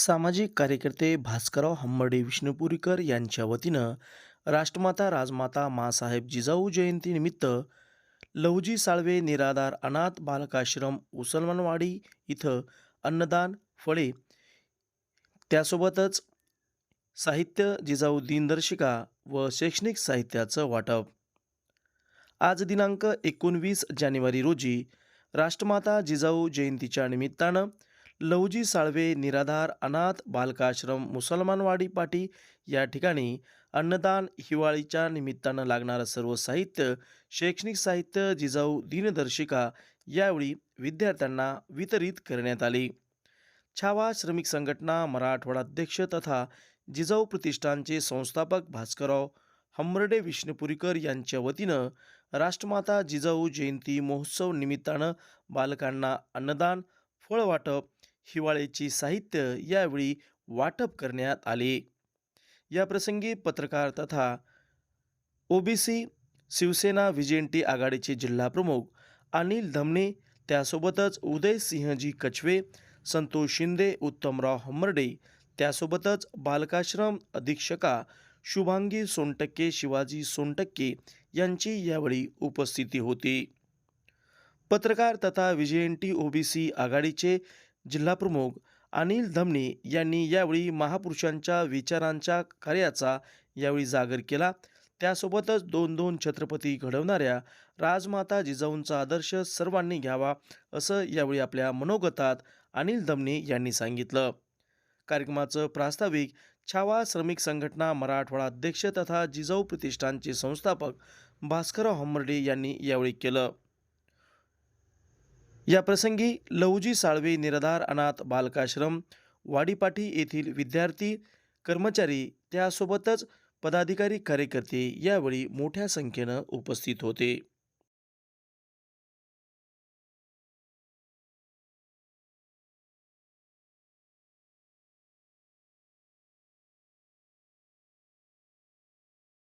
सामाजिक कार्यकर्ते भास्करराव हंबर्डे विष्णुपुरीकर यांच्या वतीनं राष्ट्रमाता राजमाता मासाहेब जिजाऊ जयंतीनिमित्त लवजी साळवे निराधार अनाथ बालकाश्रम उसलमानवाडी इथं अन्नदान फळे त्यासोबतच साहित्य जिजाऊ दिनदर्शिका व शैक्षणिक साहित्याचं वाटप. आज दिनांक एकोणवीस जानेवारी रोजी राष्ट्रमाता जिजाऊ जयंतीच्या निमित्तानं लवजी साळवे निराधार अनाथ बालकाश्रम मुसलमानवाडी पाटी या ठिकाणी अन्नदान हिवाळीच्या निमित्तानं लागणारं सर्व साहित्य शैक्षणिक साहित्य जिजाऊ दिनदर्शिका यावेळी विद्यार्थ्यांना वितरित करण्यात आली. छावा श्रमिक संघटना मराठवाडा अध्यक्ष तथा जिजाऊ प्रतिष्ठानचे संस्थापक भास्करराव हंबर्डे विष्णुपुरीकर यांच्या वतीनं राष्ट्रमाता जिजाऊ जयंती महोत्सव निमित्तानं बालकांना अन्नदान फळ वाटप हिवाळ्याची साहित्य यावेळी वाटप करण्यात आले. याप्रसंगी पत्रकार तथा ओबीसी शिवसेना विजेंटी आघाडीचे जिल्हाप्रमुख अनिल धमणे त्यासोबतच उदयसिंहजी कछवे संतोष शिंदे उत्तमराव हंबर्डे त्यासोबतच बालकाश्रम अधीक्षका शुभांगी सोनटक्के शिवाजी सोनटक्के यांची यावेळी उपस्थिती होती. पत्रकार तथा विजेएनटी ओबीसी आघाडीचे जिल्हाप्रमुख अनिल धमनी यांनी यावेळी महापुरुषांच्या विचारांच्या कार्याचा यावेळी जागर केला. त्यासोबतच दोन दोन छत्रपती घडवणाऱ्या राजमाता जिजाऊंचा आदर्श सर्वांनी घ्यावा असं यावेळी आपल्या मनोगतात अनिल धमणे यांनी सांगितलं. कार्यक्रमाचं प्रास्ताविक छावा श्रमिक संघटना मराठवाडा अध्यक्ष तथा जिजाऊ प्रतिष्ठानचे संस्थापक भास्करराव हंबर्डे यांनी यावेळी केलं. या प्रसंगी साळवे निराधार अनाथ बालकाश्रम वाडीपाठी येथील विद्यार्थी कर्मचारी त्यासोबतच पदाधिकारी कार्यकर्ते यावेळी मोठ्या संख्येनं उपस्थित होते.